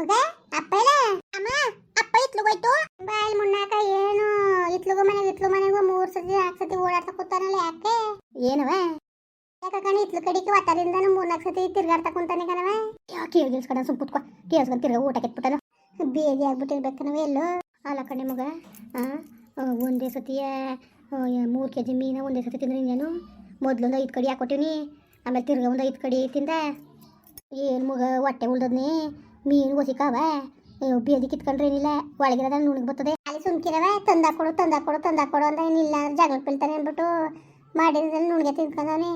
ಮಗ, ಅಪ್ಪ ಇಲ್ಲ? ಅಮ್ಮ, ಅಪ್ಪ ಇತ್ಲುಗೋಯ್ತು ಬಾಯ್ ಮುನ್ನಾಕ ಏನು? ಇತ್ಲುಗೋ ಮನೆಗೆ ಇತ್ಲು ಮನೆಗೂ ಮೂರ್ ಸತಿ, ನಾಲ್ಕು ಸತಿ ಓಡಾಡ್ತಾ ಕೂತಾನಲ್ಲ ಯಾಕೆ? ಏನವ? ಯಾಕ ಕಣಿ ಇತ್ಲು ಕಡಿಕೆ ಒತ್ತರಿಂದ ಮೂರ್ನಾಲ್ಕು ಸತಿ ತಿರ್ಗಾಡ್ತಾ ಕುಂತಾನೆ ಕಣವ? ಯಾಕೆ ಕೇಳಿಸ್ಕೊಂಡ ಸುಮ್ ಕುತ್ಕೋ. ಕೇಳಿಸ್ಕೊಂಡ್ ತಿರ್ಗ ಊಟ ಕೆತ್ಬಿಟ್ಟನು. ಬೇದಿ ಆಗ್ಬಿಟ್ಟಿರ್ಬೇಕನವ ಎಲ್ಲೋ? ಅಲ್ಲ ಕಣೆ ಮಗ ಒಂದೇ ಸತಿಯ ಮೂರು ಕೆ ಜಿ ಮೀನ ಒಂದೇ ಸತಿ ತಿಂದ್ರೆ ಇನ್ನೇನು ಮೊದಲೊಂದು ಐದು ಕಡಿ ಹಾಕೊಟ್ಟಿವ್ನಿ. ಆಮೇಲೆ ತಿರ್ಗ ಒಂದು ಐದು ಕಡಿ ತಿಂದ. ಏನು ಮಗ, ಹೊಟ್ಟೆ ಉಳ್ದದ್ನಿ? ಮೀನು ಒಸಿಕಾವ ಬೇದಿ ಕಿತ್ಕೊಂಡ್ರೆ ಏನಿಲ್ಲ ಒಳಗಿರೋದ ನುಣಗ್ ಬರ್ತದೆ. ಅಲ್ಲಿ ಸುಮ್ಕಿರವ ತಂದಾಕೊಡು ತಂದಾಕೊಡು ತಂದಾಕೊಡು ಅಂತ ಏನಿಲ್ಲ. ಜಗಳ ಬೀಳ್ತಾನೆ ಅಂದ್ಬಿಟ್ಟು ಮಾಡಿದ್ರೆ ನುಣ್ಗೆ ತಿನ್ಕೊಂಡವನೆ.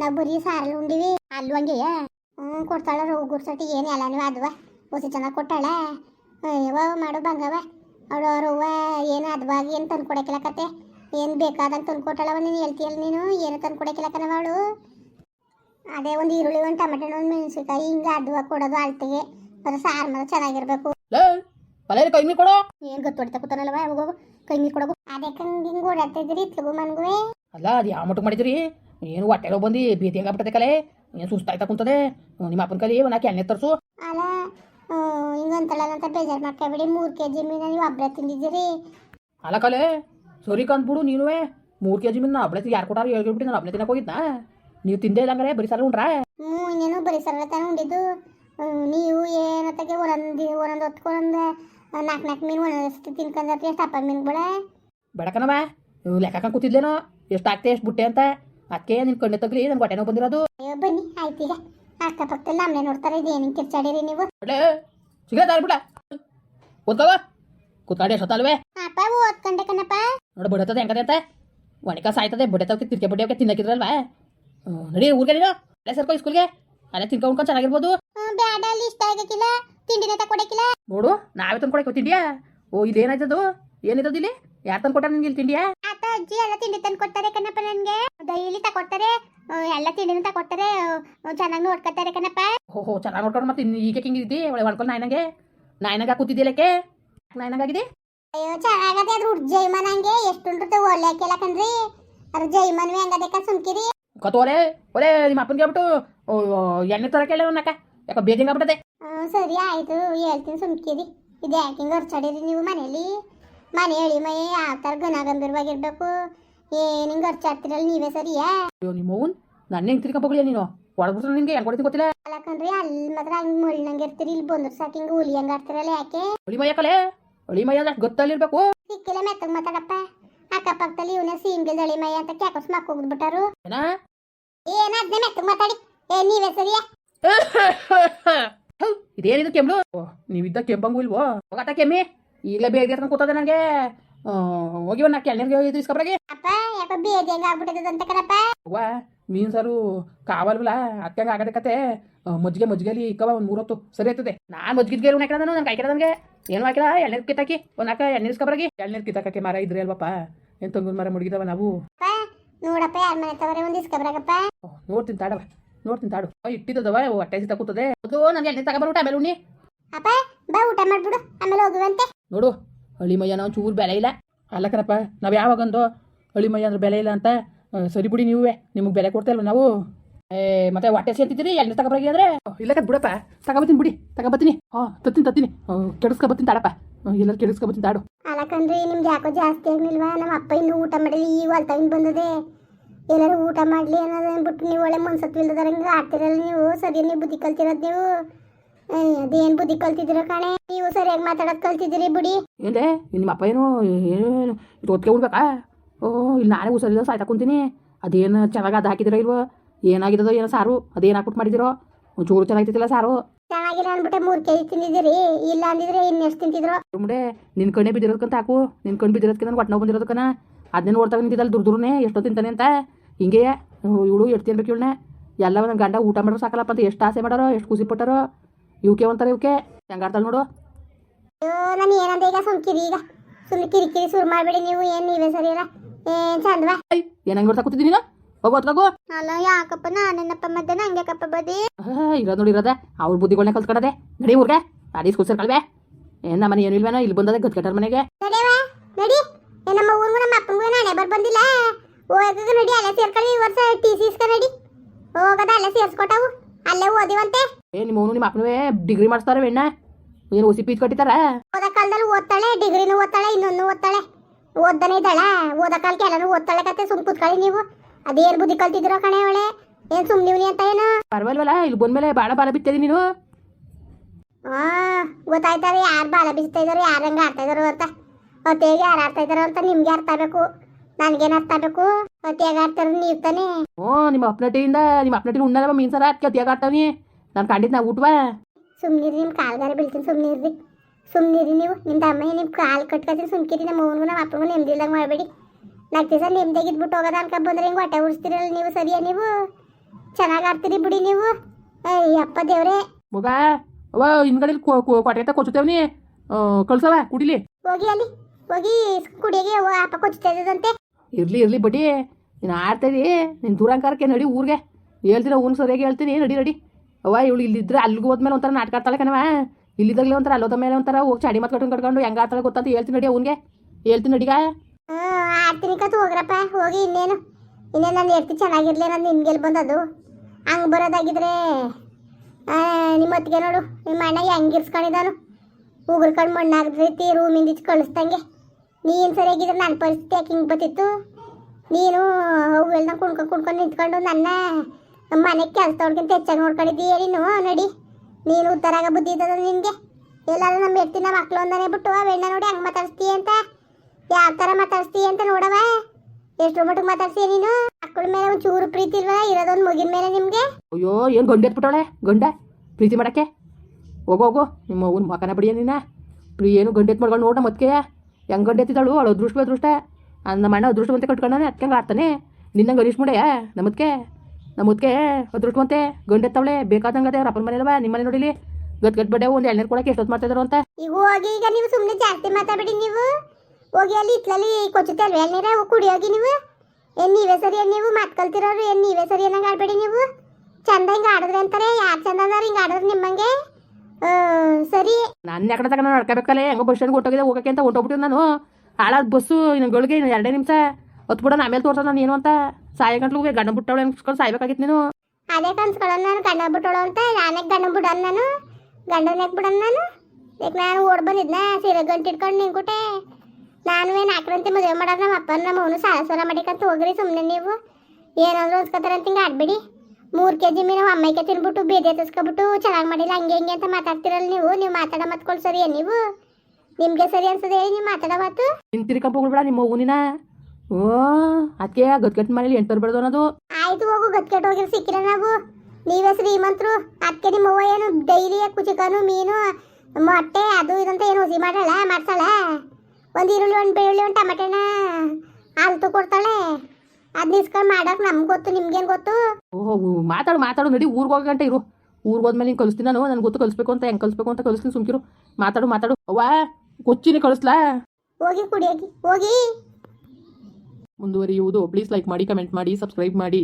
ನಾವು ಬರೀ ಸಾರಲ್ಲಿ ಉಂಡಿವಿ. ಅಲ್ಲೂ ಹಂಗೆಯ? ಹ್ಞೂ ಕೊಡ್ತಾಳ ರೋಗ ಗುರ್ಸಟ್ಟಿ ಏನು ಎಲ್ಲ ನೀವು ಅದುವ? ಒಸಿ ಚೆನ್ನಾಗಿ ಕೊಟ್ಟಾಳ? ಅಯ್ಯವ ಮಾಡು ಬಂಗವ. ಅವಳು ಅವ್ರವ್ವ ಏನು ಅದ್ವಾಗಿ, ಏನು ತಂದು ಕೊಡಕ್ಕಿಲ್ಲ ಕತೆ. ಏನು ಬೇಕಾದಂಗೆ ತಂದು ಕೊಟ್ಟಾಳವ ನೀನು ಹೇಳ್ತೀಯಲ್ಲ ನೀನು? ಏನು ತಂದು ಕೊಡಕ್ಕಿಲ್ಲ ಅವಳು. ಅದೇ ಒಂದು ಈರುಳ್ಳಿ, ಒಂದು ಟೊಮೆಟೊ, ಒಂದು ಮೆಣಸಿನ್ಕಾಯಿ, ಹಿಂಗೆ ಅದ್ವ ಕೊಡೋದು ಅಳ್ತಿಗೆ. ಅದು ಸಾರು ಮಾತ್ರ ಚೆನ್ನಾಗಿರ್ಬೇಕು. ಬಲೆ ಕೈ ನೀರು ಕೊಡು. ಏನು ಗೊತ್ತು ಹೊಡಿತಾ ಕೂತಾನಲ್ವ ಹೋಗು? ಕೈ ನೀರು ಕೊಡಗು. ಅದಕ್ಕೆ ಹಿಂಗೆ ಓಡಾಡ್ತಿದ್ರಿ ಇತ್ಲಗು ಮನ್ಗುವೆ. ಅಲ್ಲ ಅದು ಯಾವ ಮಟ್ಟಕ್ಕೆ ಮಾಡಿದ್ರಿ ಏನು ಹೊಟ್ಟೆಗೆ ಬಂದು ಭೀತಿ ಹೆಂಗಾಗ್ಬಿಟ್ಟದೆ ಕಲೆ. ಏನು ಸುಸ್ತಾಯ್ತಾ ಕುಂತದೆ? ನಿಮ್ಮ ಅಪ್ಪನ ಕಲಿ ನಾಕೆ ಎಣ್ಣೆ ತರಿಸು. ಅಲ್ಲ ಹಿಂಗಂತಳಂತ ಬೇಜಾರು ಮಾಡ್ಕೊಬೇಡಿ ಮೂರು ಕೆ ಜಿ ಮೀನ ನೀವು ಒಬ್ಬರೇ ತಿಂದಿದ್ದೀರಿ. ಅಲ್ಲ ಕಲೆ ಸರಿ ಕಂದ್ಬಿಡು ನೀನುವೆ. ಮೂರು ಕೆ ಜಿ ಮೀನು ಹಬ್ಳೆ ಯಾರು ಕೊಟ್ಟಾರು ಹೇಳ್ಬಿಟ್ಟು ನಾನು ಹಬ್ಳೆ ತಿನ್ನಕ್ಕೆ ಹೋಗಿದ್ನಾ? ನೀವು ತಿಂದೇ ಇಲ್ಲ ಹಂಗಾರೆ ಬರೀ ಸಲ ಉಂಡ್ರಾ? ಹ್ಞೂ ಇನ್ನೇನು ಬರೀ ಸಲ ತಾನೆ ಉಂಡಿದ್ದು. ನೀವು ಏನತ್ತಾಗೆ ಒಂದೊಂದು ಒಂದೊಂದು ಹೊತ್ಕೊಂಡೊಂದು ನಾಲ್ಕು ನಾಲ್ಕು ಮೀನು ಒಂದೊಂದು ತಿನ್ಕೊಂಡ್ರಿ ಎಷ್ಟು ಅಪ್ಪ ಮೀನುಗಳ ಬೇಡಕನವ ನೀವು ಲೆಕ್ಕ ಕೂತಿದ್ಲೇನೋ ಎಷ್ಟು ಆಗ್ತೆ ಎಷ್ಟು ಬುಟ್ಟೆ ಅಂತ. ಅದಕ್ಕೆ ನಿನ್ ಕಣ್ಣೆ ತಗ್ಲಿ ನನ್ನ ಹೊಟ್ಟೆ ನೋವು ಬಂದಿರೋದು. ಅಯ್ಯೋ ಬನ್ನಿ ಆಯ್ತೀಗ ಅಕ್ಕಪಕ್ಕದಲ್ಲಿ ನಮ್ಮನೆ ನೋಡ್ತಾರೆ ಇದೇನು ಕಿರ್ಚಾಡಿರಿ ನೀವು. ಸಿಗಲ್ಲ ಬಿಡ. ಓದ್ಕೋ ಕೂತ್ಕೊಂಡೆ ಎಷ್ಟೊತ್ತಲ್ವೇ ಅಪ್ಪ ಓದ್ಕೊಂಡೆ ಕಣಪ್ಪ ನೋಡು ಬಡತದೆ ಹೆಂಗದೆ ಅಂತ. ಒಣಕ ಸಾಯ್ತದೆ ಬಿಡತ್ತವಕ್ಕೆ ತಿರ್ಕೆ ಬಡ್ಡಿ ತಿನ್ನಕ್ಕಿದ್ರಲ್ವಾ ನಡಿ ಊರ್ಗೆ ನೀನು. ಅಲ್ಲೇ ಸೇರ್ಕೋ ಸ್ಕೂಲ್ಗೆ ಅಲ್ಲೇ ತಿನ್ಕೊಂಡ್ ಚೆನ್ನಾಗಿರ್ಬೋದು. ಹ್ಮ್, ಬ್ಯಾಡ ಅಲ್ಲಿ ಇಷ್ಟ ಆಗಕ್ಕಿಲ್ಲ ತಿಂಡಿನೇ ತಕೊಡಕ್ಕಿಲ್ಲ ನೋಡು ನಾವೇ ತಂದ್ ಕೊಡಕ್ಕೆ ತಿಂಡಿಯಾ ಓ ಇದೇನಾಯ್ತದು? ಏನಿರೋದು ಇಲ್ಲಿ? ಯಾರು ತಂದ್ ಕೊಟ್ಟ ನಿನ್ಗೆ ಇಲ್ಲಿ ತಿಂಡಿಯಾ? ಆತ ಅಜ್ಜಿ ಎಲ್ಲ ತಿಂಡಿ ತಂದು ಕೊಡ್ತಾರೆ ಕಣಪ್ಪ ನನಗೆ. ಡೈಲಿ ತಕೊಡ್ತಾರೆ ಹ್ಮ್, ಎಲ್ಲ ತಿಂಡಿನ ತಕೊಡ್ತಾರೆ ಚೆನ್ನಾಗಿ ನೋಡ್ಕೊತಾರೆ ಕಣಪ್ಪ ಓಹೋ ಹೋ ಚೆನ್ನಾಗಿ ನೋಡ್ಕೊಂಡು ಮತ್ತೆ ಇನ್ನು ಈಗ ಹಿಂಗಿದ್ದಿ ಒಳ್ಳೆ ಹೊಡ್ಕೊಂಡು ನಾಯ್ನಂಗೆ. ನಾಯ್ನಂಗ ಕೂತಿದ್ದಿಲ್ಲಕ್ಕೆ ನಾಯ್ನಂಗಾಗಿದೆ ಅಯ್ಯೋ ಚೆನ್ನಾಗದೆ ಅದ್ರ ಜೈಮನಂಗೆ ಜೈಮನ್ ಹಂಗೆ ಎಷ್ಟು ಉಂಡ್ರುತ್ತೆ ಒಳ್ಳೆ ಹಾಕಿಲ್ಲ ಕಣ್ರಿ. ಅದ್ರ ಜೈಮನ್ವಿ ಹಂಗದಕ್ಕ ಸುಮ್ಕಿರಿ. ಕತ್ತೋಲೆ ಒಲೆ ನಿಮ್ಮ ಅಪ್ಪನ ಕೇಳ್ಬಿಟ್ಟು ಎಣ್ಣೆ ತರ ಹೇಳ ಯಾಕ ಬೇಜಂಗ ಆಗ್ಬಿಟ್ಟದೆ. ಸರಿ ಆಯ್ತು. ಹೇಳ್ತೀನಿ ಸುಮ್ಕಿರಿ. ಇದು ಯಾಕಿಂಗ್ ಹೊರ್ಚಾಡಿರಿ ನೀವು ಮನೇಲಿ. ಮನೆ ಹೇಳಿ ಮೈ ಯಾವ ಥರ ಗನ ಗಂಭೀರವಾಗಿರ್ಬೇಕು. ಏನು ಹಿಂಗೆ ಹೊರ್ಚಾಡ್ತಿರಲ್ಲ ನೀವೇ ಸರಿಯಾ ಅಯ್ಯೋ ನಿಮ್ಮ ಅವ್ನ್ ನನ್ನ ಹೆಂಗ್ ತಿರ್ಕೊಂಬೋಗ್ಲಿಯ ನೀನು? ಒಳಗ್ಬಿಟ್ರೆ ನಿಂಗೆ ಹೆಂಗ್ ಕೊಡ್ತೀನಿ ಗೊತ್ತಿಲ್ಲ. ಅಲ್ಲ ಕಣ್ರಿ ಅಲ್ಲಿ ಮಾತ್ರ ಹಂಗೆ ಮುಳ್ಳಿನಂಗೆ ಇರ್ತೀರಿ ಇಲ್ಲಿ ಬಂದ್ರೆ ಸಾಕು ಹಿಂಗೆ ಹುಲಿ ಹಂಗೆ ಆಡ್ತಿರಲ್ಲ ಯಾಕೆ? ಹುಳಿ ಮಯ್ಯ ಹುಳಿ ಮಯ್ಯ ಅಷ್ಟ್ ಗೊತ್ತಲ್ಲಿರ್ಬೇಕು. ಸಿಕ್ಕಿಲ್ಲ ಮೆತ್ತಗೆ ಮಾತಾಡಪ್ಪ. ಅಕ್ಕಪಕ್ಕದಲ್ಲಿ ಇವನೇ ಸೀಮ್ಗೆ ದಳಿ ಮೈ ಅಂತ ಕ್ಯಾಕಸ್ ಮಕ್ಕ ಹೋಗ್ಬಿಟ್ಟಾರು ಏನಾ ಏನ್ ಅದ್ನೇ ಮಾತಾಡಿ ಏ ನೀವೇ ಸರಿಯಾ? ಇದೇನಿದು ಕೆಮ್ಮು? ನೀವಿದ್ದ ಕೆಂಬಂಗು ಇಲ್ವೋ? ಹೋಗತ್ತ ಕೆಮ್ಮಿ? ಈಗಲೇ ಬೇಗ ಎತ್ಕೊಂಡು ಕೂತದೆ ನನಗೆ ಹೋಗಿವ ನಾ ಕೆಳಗೆ ಹೋಗಿ ಇಸ್ಕೊಬ್ರಾಗೆ ಅಪ್ಪ ಯಾಕೋ ಬೇಗ ಹೆಂಗ ಆಗ್ಬಿಟ್ಟಿದೆ ಅಂತ ಕಣಪ್ಪ. ಅವ್ವ ಮೀನು ಸಾರು ಕಾವಲ್ವಲ್ಲ ಅಕ್ಕಂಗೆ ಆಗದೆ ಕತೆ. ಮಜ್ಜಿಗೆ ಮಜ್ಜಿಗೆಲಿ ಇಕ್ಕವ ಒಂದು ಮೂರೊತ್ತು. ಸರಿ ಆಯ್ತದೆ. ನಾನು ಮಜ್ಜಿಗೆ ಏನು ಹಾಕಿದ ನಾನು ಕಾಯ್ಕಿದ ನನಗೆ. ಏನು ಹಾಕಿಲ್ಲ ಎಳ್ನೀರು ಕಿತ್ತಾಕಿ. ಒಂದು ಹಾಕ ಎಳ್ನೀರು ಇಸ್ಕೊಬ್ರಾಗಿ ಎಳ್ನೀರು ಕಿತ್ತಾಕಕ್ಕೆ ಮರ ಇದ್ರೆ ಅಲ್ವಪ್ಪ? ಏನು ತಂಗಿನ ಮರ ಮುಡಿಗಿದವ ನಾವು? ನೋಡಪ್ಪ ಯಾರ ಮನೆ ತವರೆ ಒಂದ್ ಇಸ್ಕೊಬ್ರಾಗಪ್ಪ ನೋಡ್ತೀನಿ ತಾಡವ ನೋಡ್ತೀನಿ ತಾಡು. ಇಟ್ಟಿದ್ದವ ಹೊಟ್ಟೆ ಸಿತ ಕೂತದೆ ಅದು ನನಗೆ ಎಣ್ಣೆ ತಗೊಬರ್ಬಿಟ್ಟು ಆಮೇಲೆ ಉಣ್ಣಿ ಅಪ್ಪ ಬಾ ಊಟ ಮಾಡ್ಬಿಡು ಆಮೇಲೆ ಹೋಗುವಂತೆ. ನೋಡು ಹಳಿ ಮಯ್ಯ ನಾವು ಚೂರು ಬೆಲೆ ಇಲ್ಲ. ಅಲ್ಲ ಕಣಪ್ಪ ನಾವು ಯಾವಾಗಂದು ಹಳಿ ಮಯ್ಯ ಅಂದ್ರೆ ಬೆಲೆ ಇಲ್ಲ ಅಂತ ಸರಿ ಬಿಡಿ ನೀವೇ ನಿಮಗೆ ಬೆಲೆ ಕೊಡ್ತಾ ಇಲ್ವ ನಾವು? ಏ ಮತ್ತೆ ಹೊಟ್ಟೆ ಸೇರ್ತಿದ್ದೀರಿ ಎಣ್ಣೆ ತಗೊಬರಾಗಿ ಅಂದ್ರೆ? ಇಲ್ಲ ಕದ್ ಬಿಡಪ್ಪ ತಗೊಬತ್ತೀನಿ ಬಿಡಿ ತಗೊಬತ್ತೀನಿ ಹಾಂ ತತ್ತೀನಿ ತತ್ತೀನಿ ಕೆಡಿಸ್ಕೊಬತ್ತೀನಿ ತಾಡಪ್ಪ. ಎಲ್ಲರೂ ಕೆಡಿಸ್ಕೊಬತ್ತೀನಿ ತಾಡು. ಅಲ್ಲಕಂದ್ರೆ ನಿಮ್ಗೆ ಯಾಕೋ ಜಾಸ್ತಿ ಆಗ್ಲಿಲ್ವಾ? ನಮ್ಮ ಅಪ್ಪ ಇನ್ನು ಊಟ ಮಾಡಲಿ ಈಗ ಹೊಲ್ತಾವಿಂದ ಬಂದದೆ. ಎಲ್ಲರೂ ಊಟ ಮಾಡಲಿ ಅನ್ನೋದು ಅಂದ್ಬಿಟ್ಟು ನೀವು ಒಳ್ಳೆ ಮನ್ಸತ್ವ ಇಲ್ದರಂಗೆ ಆಡ್ತಿರಲ್ಲ ನೀವು? ಸರಿ ನೀವು ಬುದ್ಧಿ ಕಲ್ತಿರೋದು ನೀವು? ಅದೇನು ಬುದ್ಧಿ ಕಲ್ತಿದ್ದೀರ ಕಣೆ? ನೀವು ಸರಿಯಾಗಿ ಮಾತಾಡೋದು ಕಲ್ತಿದ್ದೀರಿ ಬಿಡಿ. ಏನ್ಲೇ ನಿಮ್ಮ ಅಪ್ಪ ಏನು ಏನು ಉಣ್ಬೇಕಾ? ಓ ಇಲ್ಲಿ ನಾನೇ ಹುಷಾರಿಲ್ಲ ಸಾಯ್ತಾ ಕುಂತೀನಿ. ಅದೇನು ಚೆನ್ನಾಗಿ ಅದು ಹಾಕಿದಿರೋ ಇಲ್ವೋ? ಏನಾಗಿದ್ದೋ ಏನೋ ಸಾರು ಅದೇನು ಹಾಕ್ಬಿಟ್ಟು ಮಾಡಿದಿರೋ? ಒಂಚೂರು ಚೆನ್ನಾಗಿತ್ತಿಲ್ಲ ಸಾರು? ಚೆನ್ನಾಗಿಲ್ಲ ಅಂದ್ಬಿಟ್ಟೆ ಮೂರು ಕೆ ಜಿ ತಿಂದಿದ್ದೀರಿ. ಇಲ್ಲ ಅಂದಿದ್ರೆ ಇನ್ನೆಷ್ಟು ತಿಂತಿದ್ರು? ಮುಂಡೆ ನಿನ್ನ ಕಣ್ಣೆ ಬಿದ್ದಿರೋದಕ್ಕಂತ ಹಾಕು. ನಿನ್ನ ಕಣ್ಣು ಬಿದ್ದಿರೋದಕ್ಕೆ ನನಗೆ ನೋವು ಬಂದಿರೋದಕ್ಕನ ಅದನ್ನೇ ನೋಡ್ತಾ ನಿಂತಿದ್ದಲ್ಲ ದುರ್ ದುರ್ನೆ ಎಷ್ಟೋ ತಿಂತಾನೆ ಅಂತ. ಹಿಂಗೆ ಇವಳು ಎಷ್ಟು ತಿನ್ಬೇಕು ಇವಳನ್ನ ಎಲ್ಲ ನನ್ನ ಗಂಡ ಊಟ ಮಾಡೋರು ಸಾಕಲ್ಲಪ್ಪ ಅಂತ ಎಷ್ಟು ಆಸೆ ಮಾಡಾರೋ ಎಷ್ಟು ಖುಷಿ ಪಟ್ಟಾರೋ. ಇವಕ್ಕೆ ಒಂಥರ ಇವಕ್ಕೆ ಹೆಂಗಾಡ್ತಾಳೆ ನೋಡು. ನಾನು ಏನಂದ ಈಗ ಸುಮ್ಕಿರಿ ಈಗ. ಸುಮ್ಮನೆ ಕಿರಿಕಿರಿ ಶುರು ಮಾಡಬೇಡಿ ನೀವು ಏನು ನೀವೇ ಸರಿ ಇಲ್ಲ ಏನು ಚಂದವಾ? ಏನಂಗೆ ಏನು ನೋಡ್ತಾ ಕೂತಿದ್ದೀನಿ ನೀನು? ಹೋಗು ಹೊತ್ಕೋಗು ಅಲ್ಲ ಯಾಕಪ್ಪ ನಾನೇನಪ್ಪ ಮಧ್ಯಾಹ್ನ ಕಪ್ಪ ಬದಿ? ಇರೋದು ನೋಡಿ ಇರೋದೆ. ಅವ್ರ ಬುದ್ಧಿಗಳನ್ನ ಕಲ್ತ್ಕೊಡದೆ. ನಡಿ ಊರ್ಗೆ. ಅದೇ ಸ್ಕೂಲ್ ಸರ್ಕಲ್ವೇ ಏನು ನಮ್ಮ ಮನೆ ಏನು ಇಲ್ವೇನೋ ಇಲ್ಲಿ ಬಂದದೆ ಗಟ್ಕಟ್ಟಾರ ಮನೆಗೆ. ನಡಿ. ನಮ್ಮ ಊರಿಗೂ ನಮ್ಮ ಅಪ್ಪನಿಗೂ ನಾನೇ ಬರ್ ಬಂದಿಲ್ಲ? ಓದಕ್ಕೆ ನಡಿ ಅಲ್ಲೇ ಸೇರ್ಕೊಳ್ಳಿ ಈ ವರ್ಷ ಟಿ ಸಿ ಇಸ್ಕ ನಡಿ. ಹೋಗದ ಅಲ್ಲೇ ಸೇರ್ಸ್ಕೊಟ್ಟವು. ಅಲ್ಲೇ ಓದಿವಂತೆ. ಏ ನಿಮ್ಮ ಅವನು ನಿಮ್ಮ ಅಪ್ಪನವೇ ಡಿಗ್ರಿ ಮಾಡಿಸ್ತಾರೆ ಎಣ್ಣ ಏನು ಓಸಿ ಪೀಸ್ ಕಟ್ಟಿತಾರ? ಓದ ಕಾಲದಲ್ಲಿ ಓದ್ತಾಳೆ ಡಿಗ್ರಿನೂ ಓದ್ತಾಳೆ ಇನ್ನೊಂದು ಓದ್ತಾಳೆ. ಓದ್ದನೇ ಇದ್ದಾಳ. ಓದ ಕಾಲಕ್ಕೆ ಎಲ್ಲನೂ ಓದ್ತಾಳೆ ಕತೆ ಸುಮ್ ಕೂತ್ಕೊಳ್ಳಿ ನೀವು. ಅದೇನ್ ಬುದ್ಧಿ ಕಲ್ತಿದ್ದೀರೋ ಕಣೆ ಅವಳೆ? ಏನ್ ಸುಮ್ನಿವ್ನಿ ಅಂತ ಏನು? ಪರವಾಗಿಲ್ವಲ್ಲ ಇಲ್ಲಿ ಬಂದ್ಮೇಲೆ ಬಾಳ ಬಾಲ ಬಿತ್ತಿದೆ ನೀನು? ಆ ಗೊತ್ತಾಯ್ತಾರೆ ಯಾರು ಬಾಲ ಬಿಸ್ತಾ ಇದಾರೋ ಯಾರು ಹಂಗ ಆಡ್ತಾ ಇದಾರೋ ಅಂತ. ಹೊತ್ತೇಗೆ ಯಾರು ಆಡ್ತಾ ಇದಾರೋ ಅಂತ ನಿಮ್ಗೆ ಅರ್ಥ ಆಗ್ಬೇಕು. ನನ್ಗೇನು ಅರ್ಥ ಆಗ್ಬೇಕು? ಹೊತ್ತೇಗೆ ಆಡ್ತಾರ ನೀವು ತಾನೇ? ಓ ನಿಮ್ಮ ಅಪ್ನಟಿಯಿಂದ ನಿಮ್ಮ ಅಪ್ನಟಿ ಉಣ್ಣಲ್ಲ ಮೀನ್ ಸರ ಅದಕ್ಕೆ ಆಡ್ತಾವನಿ ನಾನು ಕಂಡಿದ್ದು ನಾವು ಊಟವಾ ಸುಮ್ಮನಿರಿ ನಿಮ್ಮ ಕಾಲ್ಗಾರ ಬೀಳ್ತೀನಿ ಸುಮ್ನಿರ್ರಿ ಸುಮ್ನಿರಿ ನೀವು ನಿಮ್ಮ ತಮ್ಮ ನಿಮ್ಮ ಕಾಲು ಕಟ್ಕೊತೀನಿ ಸುಮ್ಕಿರಿ ನಮ್ಮ ಅವನಿಗೂ ನಮ್ಮ ಅಪ್ಪಗೂ ನೆಮ್ಮದಿಲ್ದಂಗೆ ಮಾಡಬೇಡಿ. ನಾಲ್ಕು ದಿವಸ ನೆಮ್ಮದಿಯಾಗಿ ಇದ್ಬಿಟ್ಟು ಹೋಗೋದ ಅನ್ಕೊಂಡ್ ಬಂದ್ರೆ ಹಿಂಗೆ ಹೊಟ್ಟೆ ಉಡಿಸ್ತೀರಲ್ಲ ನೀವು ಸರಿಯಾ ನೀವು? ಚೆನ್ನಾಗಿ ಆಡ್ತೀರಿ ಬಿಡಿ ನೀವು. ಅಯ್ಯಪ್ಪ ದೇವ್ರೆ. ಮಗ ಅವ ಹಿಂದ್ಗಡೆ ಕೊಟ್ಟೆ ಕೊಚ್ಚುತ್ತೇವ್ನಿ ಕಳ್ಸವ ಕುಡಿಲಿ. ಹೋಗಿ ಅಲ್ಲಿ. ಹೋಗಿ ಕುಡಿಯೋಗೆ ಅಪ್ಪ ಕೊಚ್ಚುತ್ತಾ ಇದ್ದದಂತೆ ಇರ್ಲಿ ಇರ್ಲಿ ಬಡ್ಡಿ ನೀನು ಆಡ್ತಾ ಇದೀ ನಿನ್ನ ದೂರಂಕಾರಕ್ಕೆ ನಡಿ ಊರಿಗೆ. ಹೇಳ್ತೀನಿ ಊನ್ ಸರಿಯಾಗಿ ಹೇಳ್ತೀನಿ ನಡಿ ನಡಿ. ಅವ್ವ ಇವಳು ಇಲ್ಲಿದ್ರೆ ಅಲ್ಲಿಗೆ ಹೋದ್ಮೇಲೆ ಒಂಥರ ನಾಟಕ ಆಡ್ತಾಳೆ ಕಣವ ಇಲ್ಲಿದ್ದಾಗಲೇ ಒಂಥರ ಅಲ್ಲೋದ ಮೇಲೆ ಒಂಥರ ಹೋಗಿ ಚಾಡಿ ಮಾತು ಕಟ್ಕೊಂಡು ಕಟ್ಕೊಂಡು ಹೆಂಗೆ ಆಡ್ತಾಳೆ ಗೊತ್ತಂತ ಹೇಳ್ತೀನಿ ನಡಿ ಅವ್ನಿಗೆ. ಹೇಳ್ತೀನಿ ನಡಿಗ. ಆಡ್ತೀನಿ ಕತ್ ಹೋಗ್ರಪ್ಪ. ಹೋಗಿ ಇನ್ನೇನು. ಇನ್ನೇನು ನಾನು ಎತ್ತಿ ಚೆನ್ನಾಗಿರ್ಲಿ ನಾನು ನಿಮ್ಗೆಲ್ಲಿ ಬಂದದು ಹಂಗೆ ಬರೋದಾಗಿದ್ರೆ ನಿಮ್ಮ ಹೊತ್ತಿಗೆ ನೋಡು. ನಿಮ್ಮ ಅಣ್ಣ ಹೆಂಗಿರ್ಸ್ಕೊಂಡಿದ್ದಾನು ಉಗುರ್ಕೊಂಡು ಮಣ್ಣಾಗ್ದೈತಿ ರೂಮಿಂದ ಕಳಿಸ್ದಂಗೆ. ನೀನು ಸರಿಯಾಗಿದ್ರೆ ನನ್ನ ಪರಿಸ್ಥಿತಿ ಯಾಕೆ ಹಿಂಗೆ ಬತ್ತಿತ್ತು ನೀನು ಅವುಗಳನ್ನ ಕುಣ್ಕೊಂಡು ಕುಣ್ಕೊಂಡು ನಿಂತ್ಕೊಂಡು ನನ್ನ ಮನೆಗೆ ಕೆಲಸ ತೊಡ್ಕೊಂತ ಹೆಚ್ಚಾಗಿ ನೋಡ್ಕೊಂಡಿದ್ದೀಯ ನೀನು? ನಡಿ. ನೀನು ಉತ್ತರಾಗ ಬುದ್ಧಿ ಇದ್ದದ ನಿನಗೆ? ಎಲ್ಲಾದ್ರೂ ನಮ್ಮ ಎತ್ತಿನ ಮಕ್ಳು ಒಂದನೇ ಬಿಟ್ಟು ಬೆಣ್ಣ ನೋಡಿ ಹಂಗೆ ಮಾತಾಡ್ಸ್ತೀಯ ಅಂತ? ಯಾವ ಥರ ಮಾತಾಡ್ಸ್ತೀಯ ಅಂತ ನೋಡವ. ಎಷ್ಟು ಮಟ್ಟಿಗೆ ಮಾತಾಡ್ತೀಯ ನೀನು? ಮಕ್ಕಳ ಮೇಲೆ ಒಂದು ಚೂರು ಪ್ರೀತಿ ಇಲ್ವಾ? ಇರೋದೊಂದು ಮುಗಿನ ಮೇಲೆ ನಿಮಗೆ? ಅಯ್ಯೋ, ಏನು ಗಂಡ ಎತ್ಬಿಟ್ಟವಳೆ ಗಂಡ, ಪ್ರೀತಿ ಮಾಡೋಕ್ಕೆ? ಹೋಗು, ಹೋಗೋ, ನಿಮ್ಮ ಅವ್ನ ಮಕನ ಬಿಡಿಯ ನೀನ. ಪ್ರೀ, ಏನು ಗಂಡ ಎತ್ ಮಾಡ್ಕೊಂಡು ನೋಡೋಣ ಮತ್ತೆ ಹೆಂಗೆ ಗಡ್ಡೆ ಎತ್ತಿದಳು ಅವಳು ಅದೃಷ್ಟ ಅದೃಷ್ಟ. ನಮ್ಮ ಅಣ್ಣ ಅದೃಷ್ಟವಂತೆ ಕಟ್ಕೊಂಡಾನೆ ಅದಕ್ಕೆ ಆಡ್ತಾನೆ. ನಿನ್ನಂಗೆ ಗರೀಶ್ ಮುಡೆಯ ನಮ್ಮದ್ಕೆ? ನಮ್ಮದ್ಕೆ ಅದೃಷ್ಟವಂತೆ. ಗಂಡು ಎತ್ತವಳೆ, ಬೇಕಾದಂಗೆ ಅದೇ ಅಪ್ಪನ ಮನೆ ಅಲ್ವಾ ನಿಮ್ಮ ಮನೆ ನೋಡಿಲಿ? ಗದ್ ಗದ್ ಬಡ್ಡೆ ಒಂದು ಎಳ್ನೀರು ಕೊಡಕ್ಕೆ ಎಷ್ಟೊತ್ತು ಮಾಡ್ತಾ ಇದಾರೋ ಅಂತ. ಹೋಗಿ ಈಗ ನೀವು ಸುಮ್ಮನೆ ಜಾಸ್ತಿ ಮಾತಾಡ್ಬೇಡಿ ನೀವು. ಹೋಗಿ ಅಲ್ಲಿ ಇತ್ಲಲ್ಲಿ ಕೊಚ್ಚುತ್ತೆ ಅಲ್ವೇ ಎಳ್ನೀರ ಕುಡಿಯೋಗಿ ನೀವು. ಏನು ನೀವೇ ಸರಿ ನೀವು? ಮಾತು ಕಲ್ತಿರೋರು ಏನು ನೀವೇ ಸರಿ ಅನ್ನಂಗೆ ಆಡ್ಬೇಡಿ ನೀವು. ಚಂದ ಹಿಂಗೆ ಆಡಿದ್ರೆ ಅಂತಾರೆ ಯಾರು ಚಂದ ಅದಾರ? ಹಿಂಗೆ ಆಡಿದ್ರೆ ನಿಮ್ಮಂಗೆ? ಸರಿ. ನಾನು ಯಾಕಡೆ ತಗೊಂಡು ನಡ್ಕೋಬೇಕಲ್ಲ ಹೆಂಗೋ ಬಸ್ ಸ್ಟ್ಯಾಂಡ್ ಹೊಟ್ಟೋಗಿದೆ ಹೋಗಕ್ಕೆ ಅಂತ ಹೊಂಟೋಗ್ಬಿಟ್ಟು ನಾನು. ಹಾಳಾದ ಬಸ್ಸು ಇನ್ನು ಗಳಿಗೆ ಇನ್ನು ಎರಡೇ ನಿಮಿಷ. ಹೊತ್ಬಿಡೋಣ ಆಮೇಲೆ ತೋರ್ಸ ನಾನು ಏನು ಅಂತ. ಸಾಯ ಗಂಟ್ಲು ಗಂಡ ಬಿಟ್ಟವಳು ಅನ್ಸ್ಕೊಂಡು ಸಾಯ್ಬೇಕಾಗಿತ್ತು ನೀನು. ಅದೇ ಕನ್ಸ್ಕೊಳ್ಳೋಣ ನಾನು ಗಂಡ ಬಿಟ್ಟೋಳು ಅಂತ. ನಾನೇ ಗಂಡ ಬಿಡೋಣ ನಾನು. ಗಂಡನ ಬಿಡೋಣ ನಾನು? ಈಗ ನಾನು ಓಡ್ ಬಂದಿದ್ನ? ಸೀರೆ ಗಂಟು ಇಟ್ಕೊಂಡು ನಿಂಕುಟೆ ನಾನು ಏನು ಹಾಕ್ರಂತೆ ಮದುವೆ ಮಾಡೋರು ನಮ್ಮ ಅಪ್ಪನ ನಮ್ಮ ಅವನು ಸಾಲ ಸಾಲ ಮಾಡಿಕಂತ ಹೋಗ್ರಿ ಸುಮ್ಮನೆ ನೀವು. ಏನಾದರೂ ಅನ್ಸ್ಕೊತಾರಂತ ಅಂತ ಹಿಂಗೆ ಆಡ್ಬೇಡಿ. ಮೂರು ಕೆ ಜಿ ಮೀನು ಅಮ್ಮಯ್ಕೆ ತಿನ್ಬಿಟ್ಟು ಬೇದೆ ತಸ್ಕೊಬಿಟ್ಟು ಚೆನ್ನಾಗಿ ಮಾಡಿಲ್ಲ ಹಂಗೆ ಹಿಂಗೆ ಅಂತ ಮಾತಾಡ್ತಿರಲ್ಲ ನೀವು. ನೀವು ಮಾತಾಡೋ ಮತ್ಕೊಳ್ ಸರಿ ನೀವು? ನಿಮಗೆ ಸರಿ ಅನ್ಸದೆ ಹೇಳಿ ನೀವು ಮಾತಾಡೋ ಮಾತು? ಕಂಪುಗಳು ನಿಮ್ಮ ಹೂವಿನ ಓ ಅದಕ್ಕೆ ಗದ್ಗಟ್ ಮಾಡಿ ಎಂಟರ್ ಬಿಡೋದು ಅನ್ನೋದು. ಆಯ್ತು ಹೋಗು ಗದ್ಗಟ್ ಹೋಗಿರ್ ಸಿಕ್ಕಿರ ನಾವು. ನೀವೇ ಶ್ರೀಮಂತರು ಅದಕ್ಕೆ ನಿಮ್ಮ ಅವ್ವ ಏನು ಡೈಲಿ ಚಿಕನು ಮೀನು ಮೊಟ್ಟೆ ಅದು ಇದಂತ ಏನು ಹುಸಿ ಮಾಡಲ್ಲ ಮಾಡ್ಸಲ್ಲ ಒಂದು ಈರುಳ್ಳಿ ಒಂದು ಬೆಳ್ಳುಳ್ಳಿ ಒಂದು ಟಮಟೆನ ಅಲ್ತು ಕೊಡ್ತಾಳೆ ಅದ್ ಇಸ್ಕೊಂಡು ಮಾಡಕ್ ನಮ್ಗೆ ಗೊತ್ತು ನಿಮ್ಗೇನು ಗೊತ್ತು? ಓಹೋ ಮಾತಾಡು ಮಾತಾಡು ನಡಿ ಊರಿಗೆ ಹೋಗಿ ಗಂಟೆ ಇರು. ಊರಿಗೆ ಹೋದ್ಮೇಲೆ ನೀನು ಕಲಿಸ್ತೀನಿ ನಾನು ನನಗೆ ಗೊತ್ತು ಕಲಿಸ್ಬೇಕು ಅಂತ ಹೆಂಗ್ ಕಲಿಸ್ಬೇಕು ಅಂತ ಕಲಿಸ್ತೀನಿ ಸುಮ್ಕಿರು ಮಾತಾಡು ಮಾತಾಡು. ಅವ್ವ ಕೊಚ್ಚಿನಿ ಕಳಿಸ್ಲಾ? ಹೋಗಿ ಕುಡಿಯೋಗಿ ಹೋಗಿ. ಮುಂದುವರಿಯುವುದು. ಪ್ಲೀಸ್ ಲೈಕ್ ಮಾಡಿ ಕಮೆಂಟ್ ಮಾಡಿ ಸಬ್ಸ್ಕ್ರೈಬ್ ಮಾಡಿ.